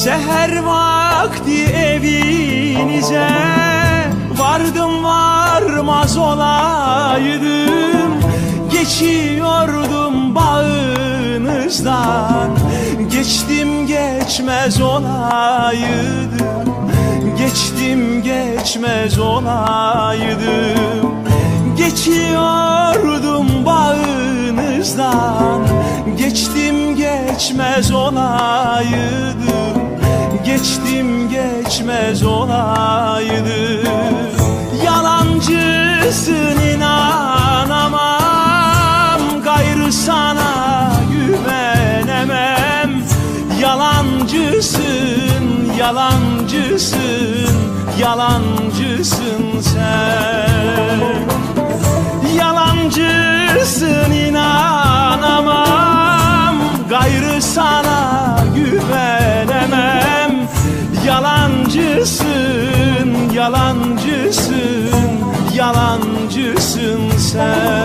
Seher vakti evinize Vardım varmaz olaydım. Geçiyordum bağınızdan Geçtim geçmez olaydım. Geçtim geçmez olaydım. Geçiyordum bağınızdan Geçtim geçmez olaydım Geçtim geçmez olaydım Yalancısın inanamam. Gayrı sana güvenemem. Yalancısın, yalancısın, yalancısın sen. Yalancısın inanamam. Gayrı sana Yalancısın, yalancısın, sen